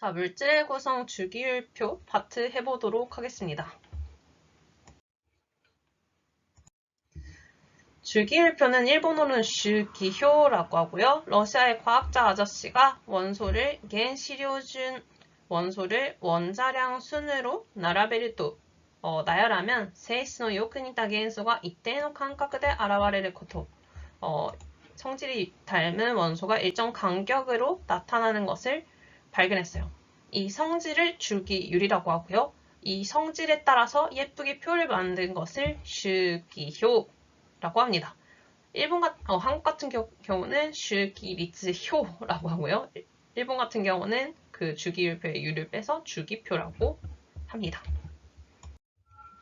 자, 물질의 구성 주기율표 파트 해보도록 하겠습니다. 주기율표는 일본어로는 슈기효라고 하고요. 러시아의 과학자 아저씨가 원소를 겐시료준 원소를 원자량 순으로 나라베르토 어, 나열하면 세이스노 요크니타 겐소가 이때의 아라와레를 코토 어, 성질이 닮은 원소가 일정 간격으로 나타나는 것을 발견했어요. 이 성질을 주기율이라고 하고요. 이 성질에 따라서 예쁘게 표를 만든 것을 슈기효라고 합니다. 일본 같, 어, 한국 같은 겨, 경우는 슈기리츠효라고 하고요. 일본 같은 경우는 그 주기율표의 유를 빼서 주기표라고 합니다.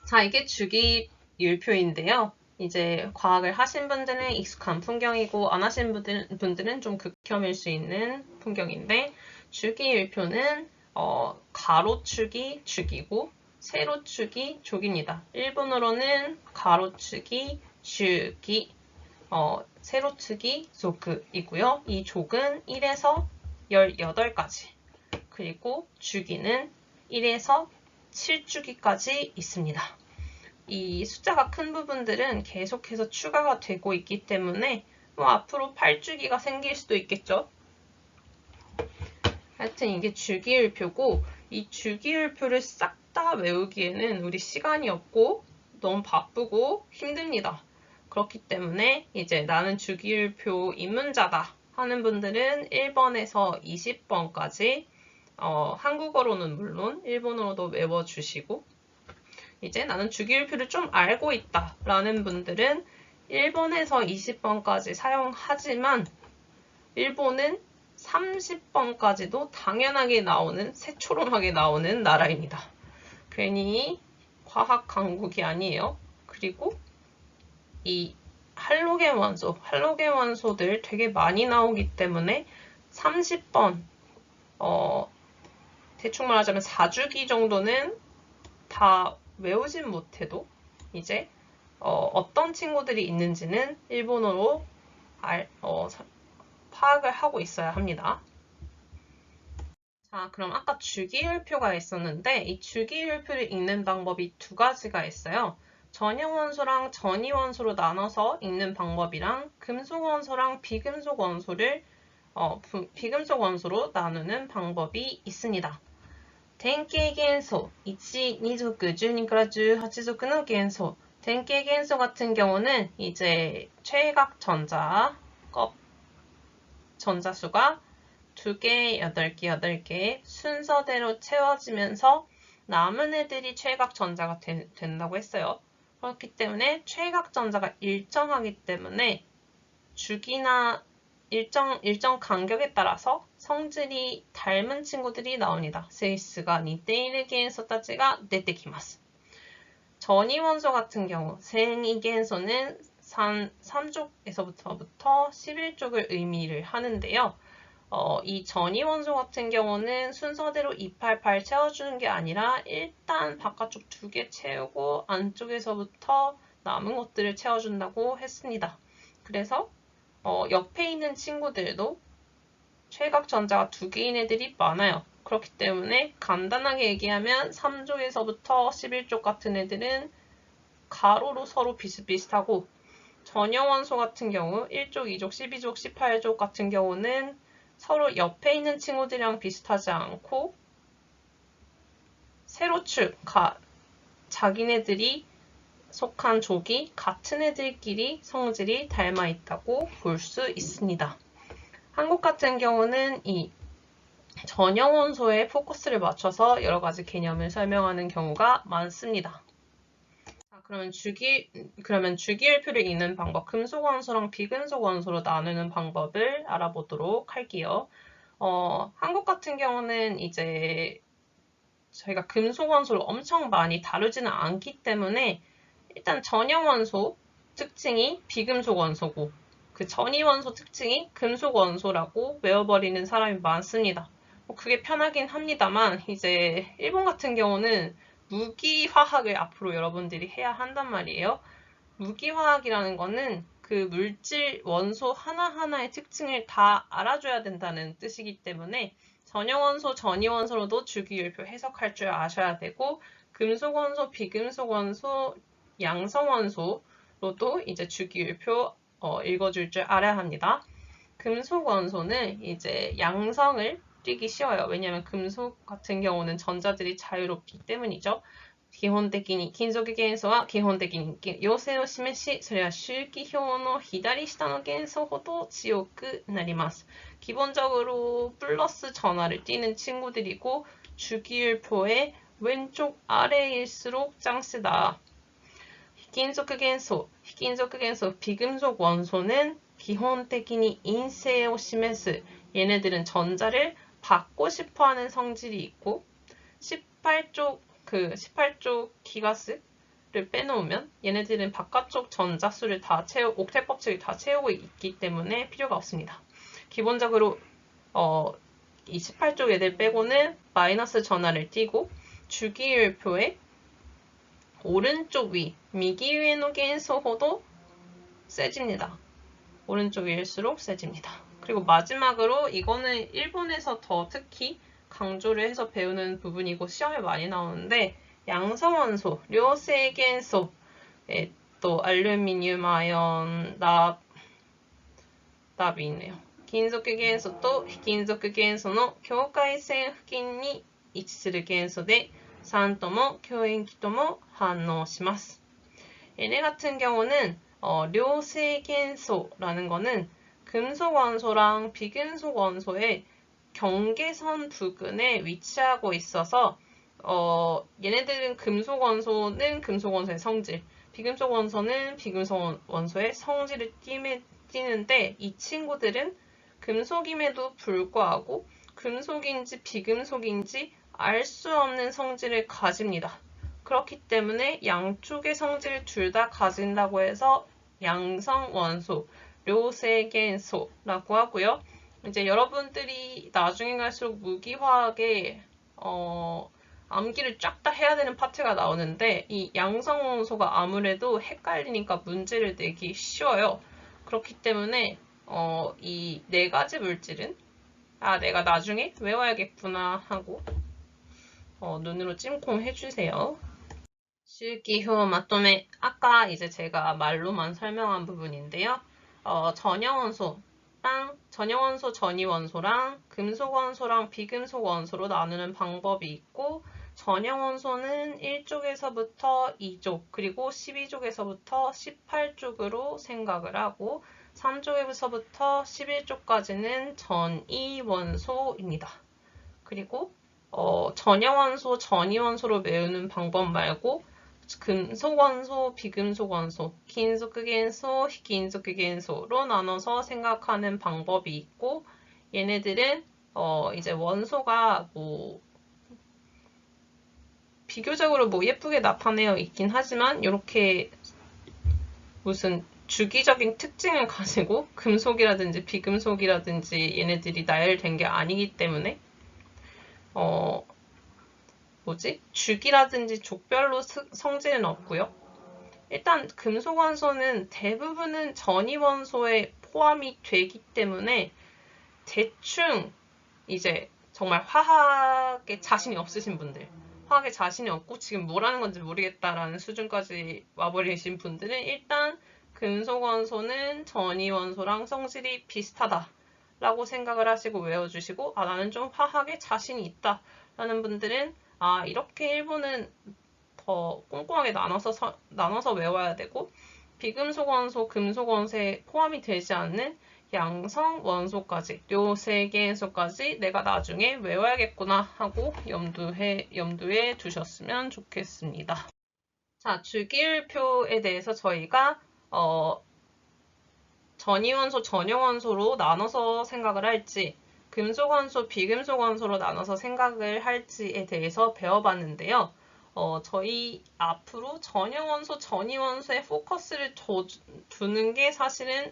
자, 이게 주기율표인데요. 이제 과학을 하신 분들은 익숙한 풍경이고 안 하신 분들, 분들은 좀 극혐일 수 있는 풍경인데 주기율표는 어, 가로축이 주기고 세로축이 족입니다. 일본어로는 가로축이 슈기, 어, 세로축이 조크이고요. 이 족은 1에서 18까지 그리고 주기는 1에서 7주기까지 있습니다. 이 숫자가 큰 부분들은 계속해서 추가가 되고 있기 때문에 뭐 앞으로 8주기가 생길 수도 있겠죠. 하여튼 이게 주기율표고 이 주기율표를 싹 다 외우기에는 우리 시간이 없고 너무 바쁘고 힘듭니다. 그렇기 때문에 이제 나는 주기율표 입문자다 하는 분들은 1번에서 20번까지 어, 한국어로는 물론 일본어로도 외워주시고 이제 나는 주기율표를 좀 알고 있다 라는 분들은 1번에서 20번까지 사용하지만 일본은 30번까지도 당연하게 나오는 새초롬하게 나오는 나라입니다. 괜히 과학 강국이 아니에요. 그리고 이 할로겐 원소, 할로겐 원소들 되게 많이 나오기 때문에 30번 어, 대충 말하자면 4주기 정도는 다 외우진 못해도 이제 어, 떤 친구들이 있는지는 일본어로 알, 어, 파악을 하고 있어야 합니다. 자, 그럼 아까 주기율표가 있었는데 이 주기율표를 읽는 방법이 두 가지가 있어요. 전형원소랑 전이원소로 나눠서 읽는 방법이랑 금속원소랑 비금속원소를 어, 비금속 원소로 나누는 방법이 있습니다. 典型元素1, 2족, 12から18족の元素 典型 元素 같은 경우는 이제 최각 전자 껍 전자수가 2개, 8개, 8개 순서대로 채워지면서 남은 애들이 최각 전자가 되, 된다고 했어요. 그렇기 때문에 최각 전자가 일정하기 때문에 주기나 일정, 일정 간격에 따라서 성질이 닮은 친구들이 나옵니다. 세이스가 니테이르 겐소 따지가 네테키마스. 전이원소 같은 경우 생이겐소는 3, 3쪽에서부터 11쪽을 의미를 하는데요. 어, 이 전이원소 같은 경우는 순서대로 288 채워주는 게 아니라 일단 바깥쪽 두 개 채우고 안쪽에서부터 남은 것들을 채워준다고 했습니다. 그래서 어, 옆에 있는 친구들도 최각 전자가 두 개인 애들이 많아요. 그렇기 때문에 간단하게 얘기하면 3족에서부터 11족 같은 애들은 가로로 서로 비슷비슷하고 전형원소 같은 경우 1족, 2족, 12족, 18족 같은 경우는 서로 옆에 있는 친구들이랑 비슷하지 않고 세로축, 가, 자기네들이 속한 족이 같은 애들끼리 성질이 닮아 있다고 볼 수 있습니다. 한국 같은 경우는 이 전형 원소에 포커스를 맞춰서 여러 가지 개념을 설명하는 경우가 많습니다. 자, 그러면 주기 그러면 주기율표를 읽는 방법, 금속 원소랑 비금속 원소로 나누는 방법을 알아보도록 할게요. 어, 한국 같은 경우는 이제 저희가 금속 원소를 엄청 많이 다루지는 않기 때문에 일단 전형 원소 특징이 비금속 원소고 그 전이 원소 특징이 금속 원소라고 외워버리는 사람이 많습니다. 뭐 그게 편하긴 합니다만 이제 일본 같은 경우는 무기화학을 앞으로 여러분들이 해야 한단 말이에요. 무기화학이라는 거는 그 물질 원소 하나하나의 특징을 다 알아줘야 된다는 뜻이기 때문에 전형원소, 전이원소로도 주기율표 해석할 줄 아셔야 되고 금속원소, 비금속원소, 양성원소로도 이제 주기율표 어, 읽어줄 줄 알아야 합니다. 금속원소는 이제 양성을 띄기 쉬워요. 왜냐하면 금속 같은 경우는 전자들이 자유롭기 때문이죠. 基本的に金属元素は基本的に陽性を示し、それは周期表の左下の元素ほど強くなります. 기본적으로 플러스 전화를 띄는 친구들이고 주기율표의 왼쪽 아래일수록 짱쓰다. 희金属元素, 희金属元素, 비금속 원소는 基本的に陰性を示す. 얘네들은 전자를 받고 싶어 하는 성질이 있고 18쪽 그 18쪽 기가스를 빼놓으면 얘네들은 바깥쪽 전자수를 다 채우 옥텟 법칙을 다 채우고 있기 때문에 필요가 없습니다. 기본적으로 어, 이 18쪽 애들 빼고는 마이너스 전화를 띄고 주기율표의 오른쪽 위 미기 위의 노겐소호도 세집니다. 오른쪽 위일수록 세집니다. 그리고 마지막으로 이거는 일본에서 더 특히 강조를 해서 배우는 부분이고 시험에 많이 나오는데 양성원소, 료세겐소, 에, 또 알루미늄 아연, 납, 납이 있네요. 金属元素と非金属元素の境界線付近に位置する元素で酸とも強塩基とも反応します. 얘네 같은 경우는 어, 료세元소라는 거는 금속 원소랑 비금속 원소의 경계선 부근에 위치하고 있어서 어, 얘네들은 금속 원소는 금속 원소의 성질, 비금속 원소는 비금속 원소의 성질을 띠매, 띠는데 이 친구들은 금속임에도 불구하고 금속인지 비금속인지 알 수 없는 성질을 가집니다. 그렇기 때문에 양쪽의 성질을 둘 다 가진다고 해서 양성 원소, 료세겐소라고 하고요. 이제 여러분들이 나중에 갈수록 무기화학에 어, 암기를 쫙 다 해야 되는 파트가 나오는데 이 양성원소가 아무래도 헷갈리니까 문제를 내기 쉬워요. 그렇기 때문에 어, 이 네 가지 물질은 아 내가 나중에 외워야겠구나 하고 어, 눈으로 찜콩 해주세요. 실기효 마토메 아까 이제 제가 말로만 설명한 부분인데요. 어, 전형원소 랑 전형원소, 전이원소랑 금속원소랑 비금속원소로 나누는 방법이 있고 전형원소는 1쪽에서부터 2쪽 그리고 12쪽에서부터 18쪽으로 생각을 하고 3쪽에서부터 11쪽까지는 전이원소입니다. 그리고 어, 전형원소, 전이원소로 외우는 방법 말고 금속 원소, 비금속 원소, 긴속 극인소, 희긴속 극인소로 나눠서 생각하는 방법이 있고 얘네들은 어 이제 원소가 뭐 비교적으로 뭐 예쁘게 나타내어 있긴 하지만 이렇게 무슨 주기적인 특징을 가지고 금속이라든지 비금속이라든지 얘네들이 나열된 게 아니기 때문에 어 뭐지? 주기라든지 족별로 성질은 없고요. 일단 금속 원소는 대부분은 전이 원소에 포함이 되기 때문에 대충 이제 정말 화학에 자신이 없으신 분들, 화학에 자신이 없고 지금 뭐라는 건지 모르겠다라는 수준까지 와버리신 분들은 일단 금속 원소는 전이 원소랑 성질이 비슷하다 라고 생각을 하시고 외워주시고 아 나는 좀 화학에 자신이 있다 라는 분들은 아, 이렇게 일본은 더 꼼꼼하게 나눠서, 서, 나눠서 외워야 되고, 비금속 원소, 금속 원소에 포함이 되지 않는 양성 원소까지, 요 세 개소까지 내가 나중에 외워야겠구나 하고 염두해, 염두에 두셨으면 좋겠습니다. 자, 주기율표에 대해서 저희가, 어, 전이원소, 전형원소로 나눠서 생각을 할지, 금속 원소, 비금속 원소로 나눠서 생각을 할지에 대해서 배워봤는데요. 어, 저희 앞으로 전형 원소, 전이 원소에 포커스를 둬, 두는 게 사실은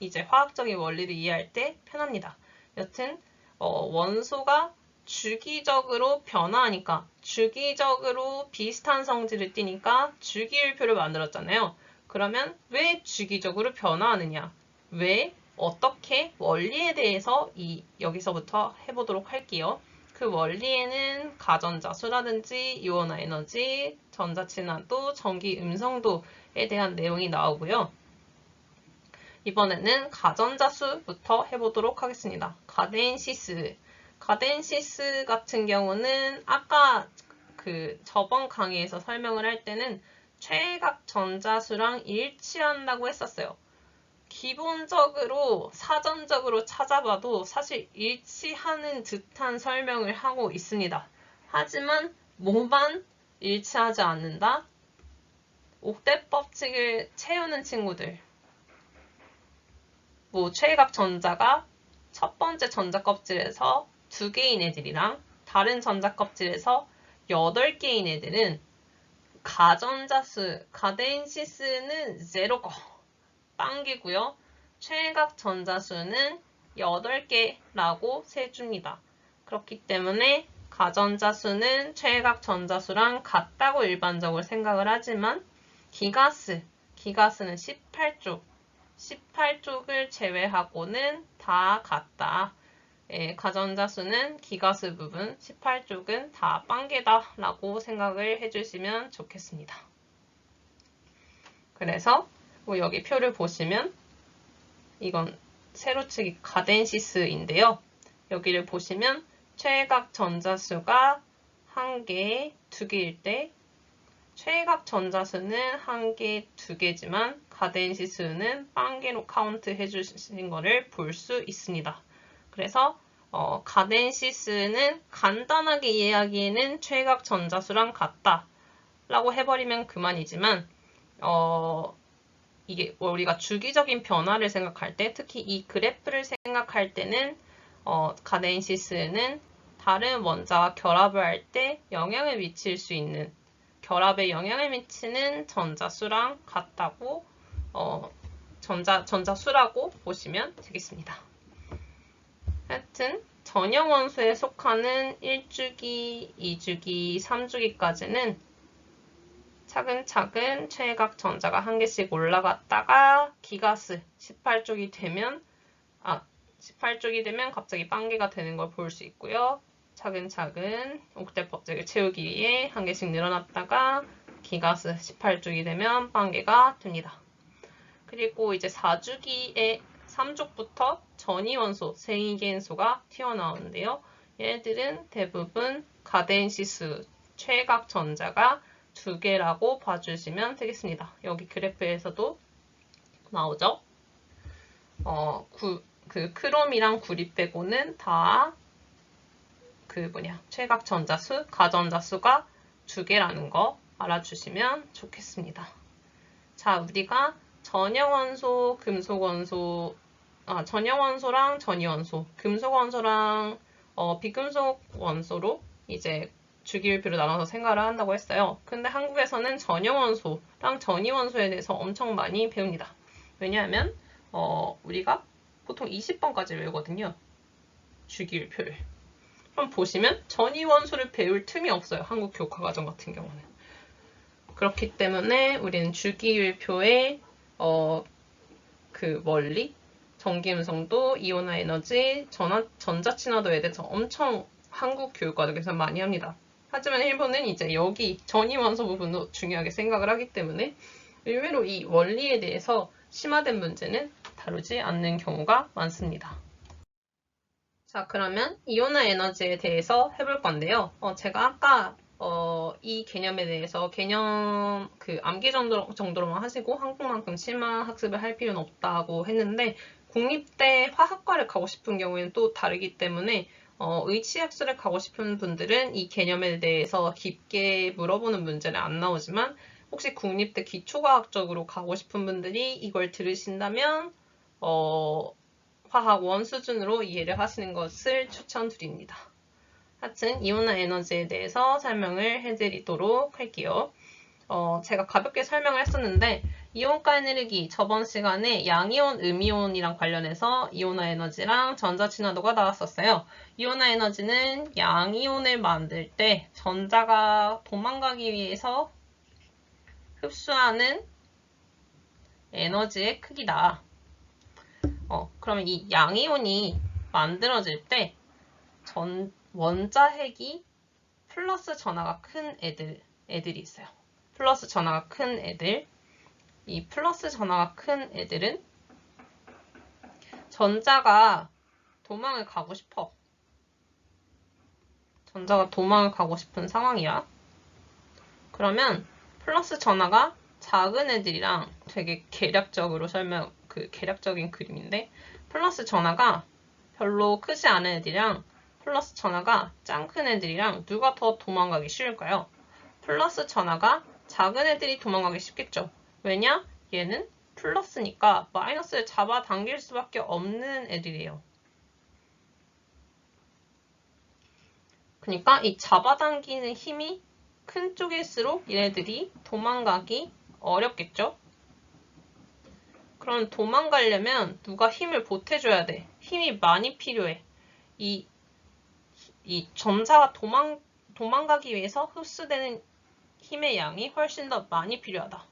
이제 화학적인 원리를 이해할 때 편합니다. 여튼 어, 원소가 주기적으로 변화하니까 주기적으로 비슷한 성질을 띠니까 주기율표를 만들었잖아요. 그러면 왜 주기적으로 변화하느냐? 왜 어떻게 원리에 대해서 이 여기서부터 해보도록 할게요. 그 원리에는 가전자수라든지 이온화 에너지, 전자친화도, 전기 음성도에 대한 내용이 나오고요. 이번에는 가전자수부터 해보도록 하겠습니다. 가덴시스. 가덴시스 같은 경우는 아까 그 저번 강의에서 설명을 할 때는 최각 전자수랑 일치한다고 했었어요. 기본적으로 사전적으로 찾아봐도 사실 일치하는 듯한 설명을 하고 있습니다. 하지만 뭐만 일치하지 않는다? 옥대 법칙을 채우는 친구들. 뭐 최각 전자가 첫 번째 전자 껍질에서 두 개인 애들이랑 다른 전자 껍질에서 여덟 개인 애들은 가전자수, 가덴시스는 제로고 빵개고요. 최각 전자수는 8개라고 세줍니다. 그렇기 때문에 가전자수는 최각 전자수랑 같다고 일반적으로 생각을 하지만 기가스, 기가스는 18쪽, 18쪽을 제외하고는 다 같다. 예, 가전자수는 기가스 부분 18쪽은 다 빵개다 라고 생각을 해주시면 좋겠습니다. 그래서 뭐 여기 표를 보시면 이건 세로치기 가덴시스인데요. 여기를 보시면 최각 전자수가 한 개, 두 개일 때 최각 전자수는 한 개, 두 개지만 가덴시스는 빵개로 카운트 해주신 거를 볼 수 있습니다. 그래서 어, 가덴시스는 간단하게 이해하기에는 최각 전자수랑 같다 라고 해버리면 그만이지만 어, 이게 우리가 주기적인 변화를 생각할 때 특히 이 그래프를 생각할 때는 어, 가덴시스는 다른 원자와 결합을 할 때 영향을 미칠 수 있는 결합에 영향을 미치는 전자수랑 같다고 어, 전자, 전자수라고 보시면 되겠습니다. 하여튼 전형 원소에 속하는 1주기, 2주기, 3주기까지는 차근차근 최각 전자가 한 개씩 올라갔다가 기가스 18쪽이 되면 아 18쪽이 되면 갑자기 빵개가 되는 걸 볼 수 있고요. 차근차근 옥대 법칙을 채우기 위해 한 개씩 늘어났다가 기가스 18쪽이 되면 빵개가 됩니다. 그리고 이제 4주기의 3쪽부터 전이원소, 생이기원소가 튀어나오는데요. 얘들은 대부분 가덴시스 최각 전자가 두 개라고 봐주시면 되겠습니다. 여기 그래프에서도 나오죠. 어, 구, 그 크롬이랑 구리 빼고는 다 그 뭐냐 최각 전자수, 가전자수가 두 개라는 거 알아주시면 좋겠습니다. 자, 우리가 전형원소, 금속원소, 아, 전형원소랑 전이원소, 금속원소랑 어, 비금속 원소로 이제 주기율표로 나눠서 생활을 한다고 했어요. 근데 한국에서는 전형원소랑 전이원소에 대해서 엄청 많이 배웁니다. 왜냐하면 어, 우리가 보통 20번까지 외우거든요. 주기율표를. 그럼 보시면 전이원소를 배울 틈이 없어요. 한국 교과 과정 같은 경우는. 그렇기 때문에 우리는 주기율표의 어, 그 원리, 전기음성도, 이온화 에너지, 전화, 전자친화도에 대해서 엄청 한국 교육 과정에서 많이 합니다. 하지만 일본은 이제 여기 전이원소 부분도 중요하게 생각을 하기 때문에 의외로 이 원리에 대해서 심화된 문제는 다루지 않는 경우가 많습니다. 자, 그러면 이온화 에너지에 대해서 해볼 건데요. 어, 제가 아까 어, 이 개념에 대해서 개념 그 암기 정도, 정도로만 하시고 한국만큼 심화 학습을 할 필요는 없다고 했는데 국립대 화학과를 가고 싶은 경우에는 또 다르기 때문에 어, 의치학술에 가고 싶은 분들은 이 개념에 대해서 깊게 물어보는 문제는 안 나오지만 혹시 국립대 기초과학적으로 가고 싶은 분들이 이걸 들으신다면 어, 화학원 수준으로 이해를 하시는 것을 추천드립니다. 하여튼 이온화 에너지에 대해서 설명을 해드리도록 할게요. 어, 제가 가볍게 설명을 했었는데 이온가 에너기 저번 시간에 양이온, 음이온이랑 관련해서 이온화 에너지랑 전자친화도가 나왔었어요. 이온화 에너지는 양이온을 만들 때 전자가 도망가기 위해서 흡수하는 에너지의 크기다. 어, 그러면 이 양이온이 만들어질 때 전, 원자핵이 플러스 전하가 큰 애들, 애들이 있어요. 플러스 전하가 큰 애들. 이 플러스 전하가 큰 애들은 전자가 도망을 가고 싶어. 전자가 도망을 가고 싶은 상황이야. 그러면 플러스 전하가 작은 애들이랑 되게 계략적으로 설명, 그 계략적인 그림인데 플러스 전하가 별로 크지 않은 애들이랑 플러스 전하가 짱 큰 애들이랑 누가 더 도망가기 쉬울까요? 플러스 전하가 작은 애들이 도망가기 쉽겠죠. 왜냐? 얘는 플러스니까 마이너스를 잡아당길 수밖에 없는 애들이에요. 그러니까 이 잡아당기는 힘이 큰 쪽일수록 얘네들이 도망가기 어렵겠죠? 그럼 도망가려면 누가 힘을 보태줘야 돼. 힘이 많이 필요해. 이, 이 전자가 도망, 도망가기 위해서 흡수되는 힘의 양이 훨씬 더 많이 필요하다.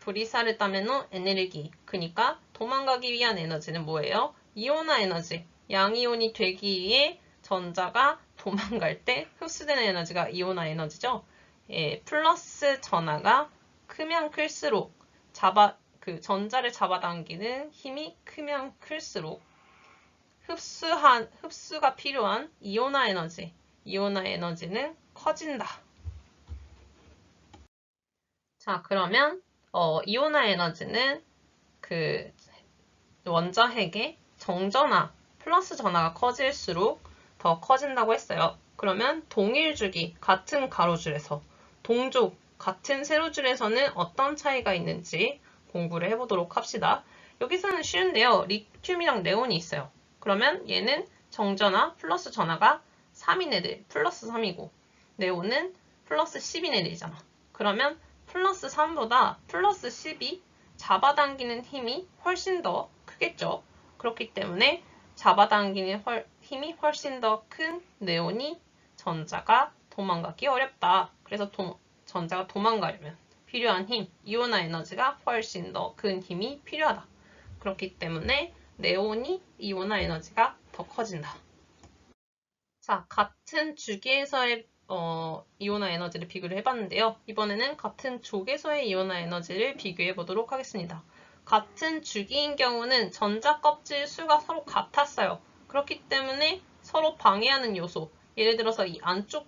브리사를 따면은 에너지. 그러니까 도망가기 위한 에너지는 뭐예요? 이온화 에너지. 양이온이 되기 위해 전자가 도망갈 때 흡수되는 에너지가 이온화 에너지죠. 예, 플러스 전하가 크면 클수록 잡아 그 전자를 잡아당기는 힘이 크면 클수록 흡수한 흡수가 필요한 이온화 에너지, 이온화 에너지는 커진다. 자, 그러면 어, 이온화 에너지는 그 원자 핵의 정전하, 플러스 전하가 커질수록 더 커진다고 했어요. 그러면 동일 주기, 같은 가로줄에서 동족, 같은 세로줄에서는 어떤 차이가 있는지 공부를 해보도록 합시다. 여기서는 쉬운데요. 리튬이랑 네온이 있어요. 그러면 얘는 정전하 플러스 전하가 3인 애들 플러스 3이고 네온은 플러스 10인 애들이잖아. 그러면 플러스 3보다 플러스 10이 잡아당기는 힘이 훨씬 더 크겠죠. 그렇기 때문에 잡아당기는 헐, 힘이 훨씬 더 큰 네온이 전자가 도망가기 어렵다. 그래서 도, 전자가 도망가려면 필요한 힘, 이온화 에너지가 훨씬 더 큰 힘이 필요하다. 그렇기 때문에 네온이 이온화 에너지가 더 커진다. 자, 같은 주기에서의 어, 이온화 에너지를 비교를 해봤는데요. 이번에는 같은 족에서의 이온화 에너지를 비교해 보도록 하겠습니다. 같은 주기인 경우는 전자 껍질 수가 서로 같았어요. 그렇기 때문에 서로 방해하는 요소, 예를 들어서 이 안쪽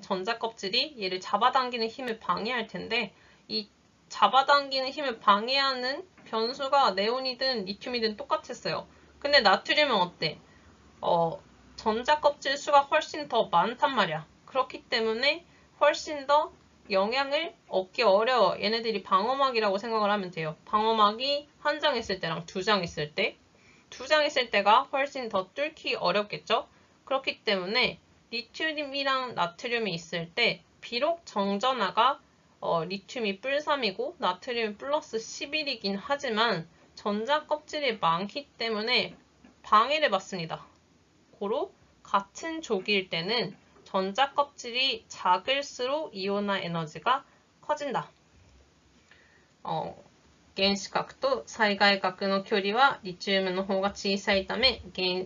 전자 껍질이 얘를 잡아당기는 힘을 방해할 텐데 이 잡아당기는 힘을 방해하는 변수가 네온이든 리튬이든 똑같았어요. 근데 나트륨은 어때? 어, 전자 껍질 수가 훨씬 더 많단 말이야. 그렇기 때문에 훨씬 더 영향을 얻기 어려워. 얘네들이 방어막이라고 생각을 하면 돼요. 방어막이 한 장 있을 때랑 두 장 있을 때, 두 장 있을 때가 훨씬 더 뚫기 어렵겠죠? 그렇기 때문에 리튬이랑 나트륨이 있을 때 비록 정전하가 어, 리튬이 뿔3이고 나트륨이 플러스 11이긴 하지만 전자 껍질이 많기 때문에 방해를 받습니다. 고로 같은 조기일 때는 전자 껍질이 작을수록 이온화 에너지가 커진다. 어, 原子核と最外核の距離はリチウムの方が小さいため、原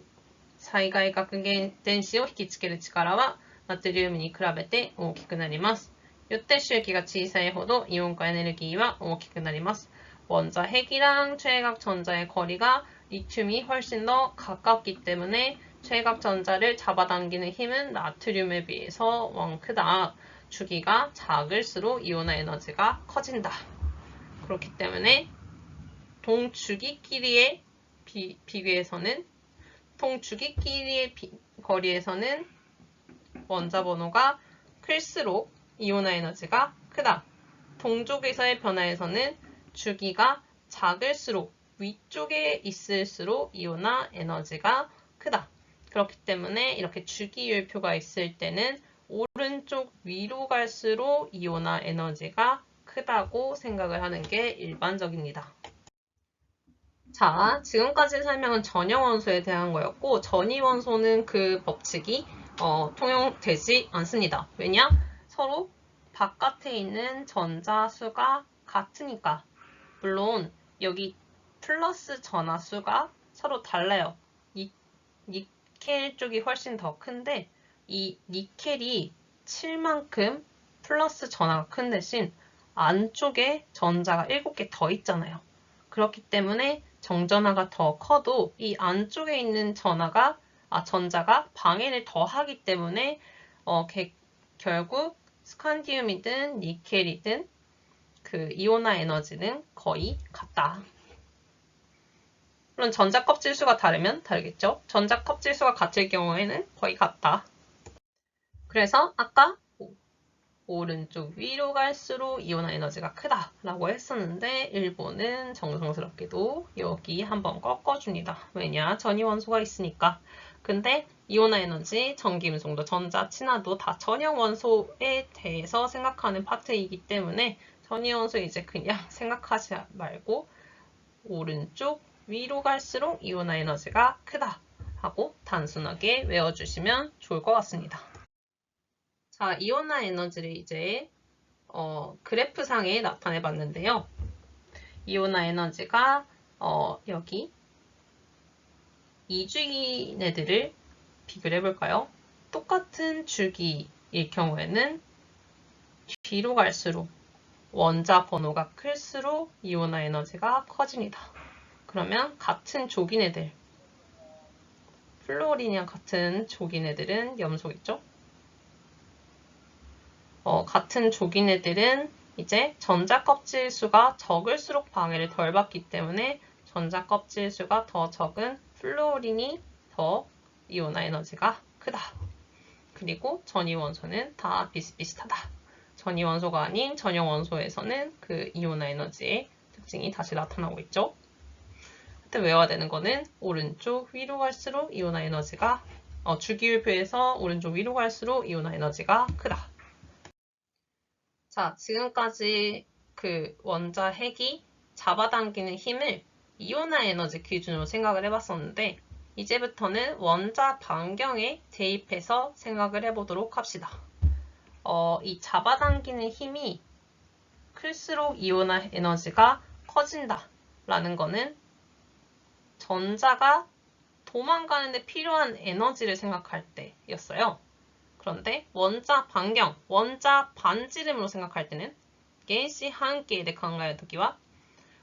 最外核原電子を引きつける力はナトリウムに比べて大きくなります。よって周期が小さいほどイオン化エネルギーは大きくなります。 원자 핵이랑 최각 전자의 거리가 리튬이 훨씬 더 가깝기 때문에 최각 전자를 잡아당기는 힘은 나트륨에 비해서 왕 크다. 주기가 작을수록 이온화 에너지가 커진다. 그렇기 때문에 동주기끼리의 비, 비교에서는 동주기끼리의 비, 거리에서는 원자 번호가 클수록 이온화 에너지가 크다. 동족에서의 변화에서는 주기가 작을수록 위쪽에 있을수록 이온화 에너지가 크다. 그렇기 때문에 이렇게 주기율표가 있을 때는 오른쪽 위로 갈수록 이온화 에너지가 크다고 생각을 하는 게 일반적입니다. 자, 지금까지 설명은 전형 원소에 대한 거였고 전이 원소는 그 법칙이 어, 통용되지 않습니다. 왜냐? 서로 바깥에 있는 전자 수가 같으니까. 물론 여기 플러스 전하 수가 서로 달라요. 니, 니켈 쪽이 훨씬 더 큰데 이 니켈이 7만큼 플러스 전하가 큰 대신 안쪽에 전자가 7개 더 있잖아요. 그렇기 때문에 정전하가 더 커도 이 안쪽에 있는 전하가 아 전자가 방해를 더 하기 때문에 어, 개- 결국 스칸디움이든 니켈이든 그 이온화 에너지는 거의 같다. 물론 전자 껍질 수가 다르면 다르겠죠. 전자 껍질 수가 같을 경우에는 거의 같다. 그래서 아까 오- 오른쪽 위로 갈수록 이온화 에너지가 크다라고 했었는데 일본은 정성스럽게도 여기 한번 꺾어줍니다. 왜냐? 전이원소가 있으니까. 근데 이온화 에너지, 전기음성도, 전자, 친화도 다 전형 원소에 대해서 생각하는 파트이기 때문에 전이원소 이제 그냥 생각하지 말고 오른쪽 위로 갈수록 이온화 에너지가 크다 하고 단순하게 외워주시면 좋을 것 같습니다. 자, 이온화 에너지를 이제 어, 그래프상에 나타내 봤는데요. 이온화 에너지가 어, 여기 이주기 애들을 비교를 해볼까요? 똑같은 주기일 경우에는 뒤로 갈수록 원자 번호가 클수록 이온화 에너지가 커집니다. 그러면 같은 족인 애들, 플로린이랑 같은 족인 애들은 염소겠죠? 어, 같은 족인 애들은 이제 전자 껍질 수가 적을수록 방해를 덜 받기 때문에 전자 껍질 수가 더 적은 플로린이 더 이온화 에너지가 크다. 그리고 전이 원소는 다 비슷비슷하다. 전이 원소가 아닌 전형 원소에서는 그 이온화 에너지의 특징이 다시 나타나고 있죠. 그때 외워야 되는 거는 오른쪽 위로 갈수록 이온화 에너지가 어, 주기율표에서 오른쪽 위로 갈수록 이온화 에너지가 크다. 자, 지금까지 그 원자 핵이 잡아당기는 힘을 이온화 에너지 기준으로 생각을 해봤었는데 이제부터는 원자 반경에 대입해서 생각을 해보도록 합시다. 어, 이 잡아당기는 힘이 클수록 이온화 에너지가 커진다 라는 거는 전자가 도망가는데 필요한 에너지를 생각할 때였어요. 그런데 원자 반경, 원자 반지름으로 생각할 때는 겐시 한끼의 강가의 도기와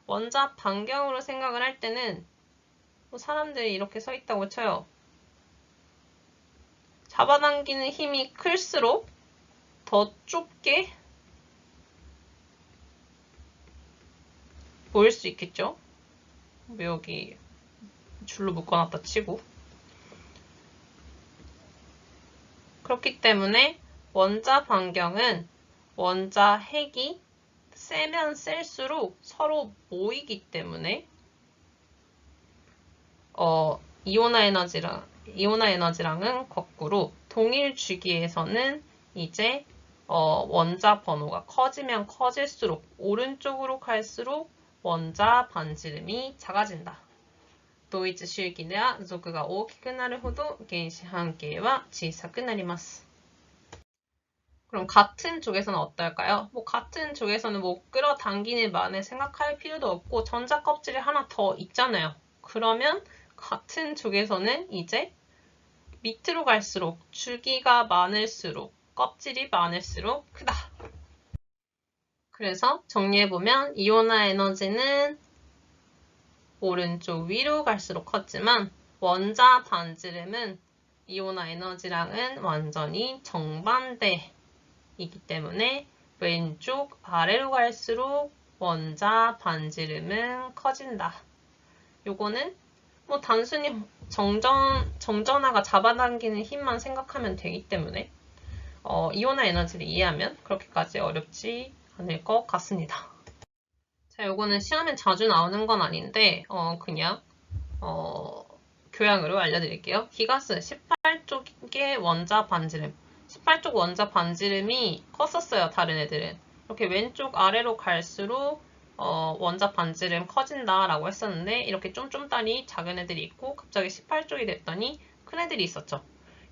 원자 반경으로 생각을 할 때는 뭐 사람들이 이렇게 서 있다고 쳐요. 잡아당기는 힘이 클수록 더 좁게 보일 수 있겠죠? 뭐 여기 줄로 묶어놨다 치고 그렇기 때문에 원자 반경은 원자 핵이 세면 셀수록 서로 모이기 때문에 어, 이온화 에너지랑 이온화 에너지랑은 거꾸로 동일 주기에서는 이제 어, 원자 번호가 커지면 커질수록 오른쪽으로 갈수록 원자 반지름이 작아진다. 同一周期では属が大きくなるほど原子半径は小さくなります。 그럼 같은 쪽에서는 어떨까요? 뭐 같은 쪽에서는 뭐 끌어당기는 만에 생각할 필요도 없고 전자 껍질이 하나 더 있잖아요. 그러면 같은 쪽에서는 이제 밑으로 갈수록 주기가 많을수록 껍질이 많을수록 크다. 그래서 정리해보면 이온화 에너지는 오른쪽 위로 갈수록 컸지만 원자 반지름은 이온화 에너지랑은 완전히 정반대이기 때문에 왼쪽 아래로 갈수록 원자 반지름은 커진다. 요거는 뭐 단순히 정전, 정전화가 잡아당기는 힘만 생각하면 되기 때문에 어, 이온화 에너지를 이해하면 그렇게까지 어렵지 않을 것 같습니다. 자, 요거는 시험에 자주 나오는 건 아닌데, 어, 그냥, 어, 교양으로 알려드릴게요. 기가스 18쪽의 원자 반지름. 18쪽 원자 반지름이 컸었어요, 다른 애들은. 이렇게 왼쪽 아래로 갈수록, 어, 원자 반지름 커진다라고 했었는데, 이렇게 쫌쫌다리 작은 애들이 있고, 갑자기 18쪽이 됐더니 큰 애들이 있었죠.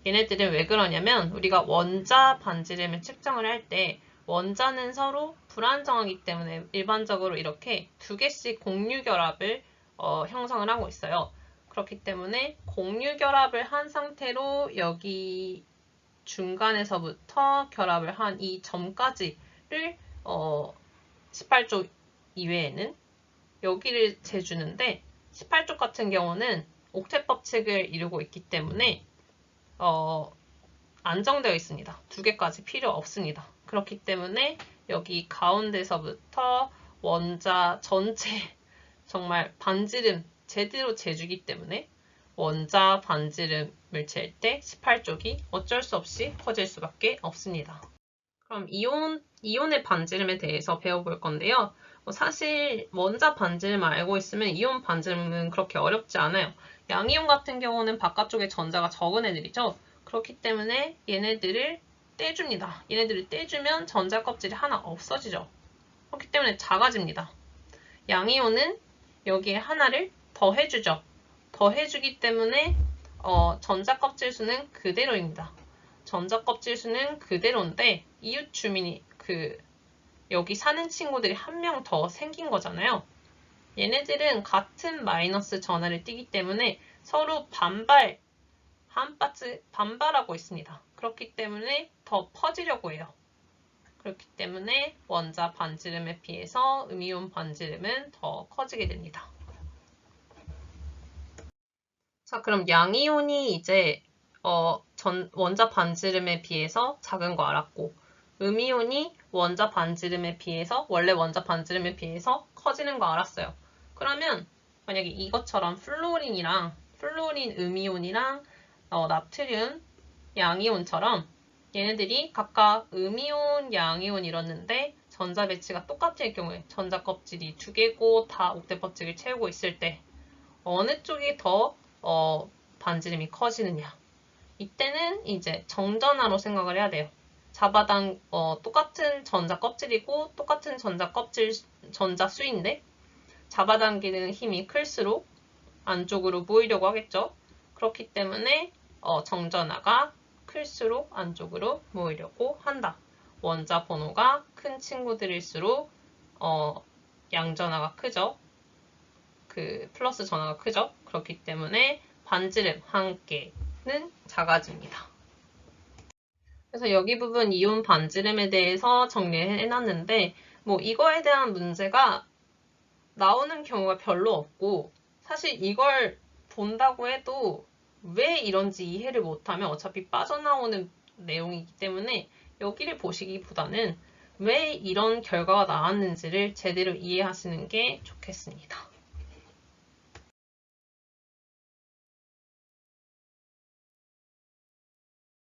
얘네들은 왜 그러냐면, 우리가 원자 반지름을 측정을 할 때, 원자는 서로 불안정하기 때문에 일반적으로 이렇게 두 개씩 공유 결합을 어, 형성을 하고 있어요. 그렇기 때문에 공유 결합을 한 상태로 여기 중간에서부터 결합을 한 이 점까지를 어, 18쪽 이외에는 여기를 재주는데 18쪽 같은 경우는 옥텟 법칙을 이루고 있기 때문에 어, 안정되어 있습니다. 두 개까지 필요 없습니다. 그렇기 때문에 여기 가운데서부터 원자 전체 정말 반지름 제대로 재주기 때문에 원자 반지름을 잴 때 18쪽이 어쩔 수 없이 커질 수밖에 없습니다. 그럼 이온, 이온의 반지름에 대해서 배워볼 건데요. 뭐 사실 원자 반지름 알고 있으면 이온 반지름은 그렇게 어렵지 않아요. 양이온 같은 경우는 바깥쪽에 전자가 적은 애들이죠. 그렇기 때문에 얘네들을 떼줍니다. 얘네들을 떼주면 전자 껍질이 하나 없어지죠. 그렇기 때문에 작아집니다. 양이온은 여기에 하나를 더해주죠. 더해주기 때문에 어, 전자 껍질 수는 그대로입니다. 전자 껍질 수는 그대로인데 이웃 주민이 그 여기 사는 친구들이 한 명 더 생긴 거잖아요. 얘네들은 같은 마이너스 전하를 띠기 때문에 서로 반발, 한바츠 반발하고 있습니다. 그렇기 때문에 더 퍼지려고 해요. 그렇기 때문에 원자 반지름에 비해서 음이온 반지름은 더 커지게 됩니다. 자, 그럼 양이온이 이제 어, 전, 원자 반지름에 비해서 작은 거 알았고 음이온이 원자 반지름에 비해서 원래 원자 반지름에 비해서 커지는 거 알았어요. 그러면 만약에 이것처럼 플로린이랑 플로린 음이온이랑 어, 나트륨 양이온처럼 얘네들이 각각 음이온, 양이온 이렇는데 전자 배치가 똑같을 경우에 전자 껍질이 두 개고 다 옥텟 법칙을 채우고 있을 때 어느 쪽이 더 어, 반지름이 커지느냐 이때는 이제 정전화로 생각을 해야 돼요. 자바당 어, 똑같은 전자 껍질이고 똑같은 전자 껍질 전자 수인데 잡아당기는 힘이 클수록 안쪽으로 모이려고 하겠죠. 그렇기 때문에 어, 정전화가 클수록 안쪽으로 모이려고 한다. 원자 번호가 큰 친구들일수록 어, 양전화가 크죠. 그 플러스 전화가 크죠. 그렇기 때문에 반지름 한 개는 작아집니다. 그래서 여기 부분 이온 반지름에 대해서 정리해놨는데 뭐 이거에 대한 문제가 나오는 경우가 별로 없고 사실 이걸 본다고 해도 왜 이런지 이해를 못하면 어차피 빠져나오는 내용이기 때문에 여기를 보시기보다는 왜 이런 결과가 나왔는지를 제대로 이해하시는 게 좋겠습니다.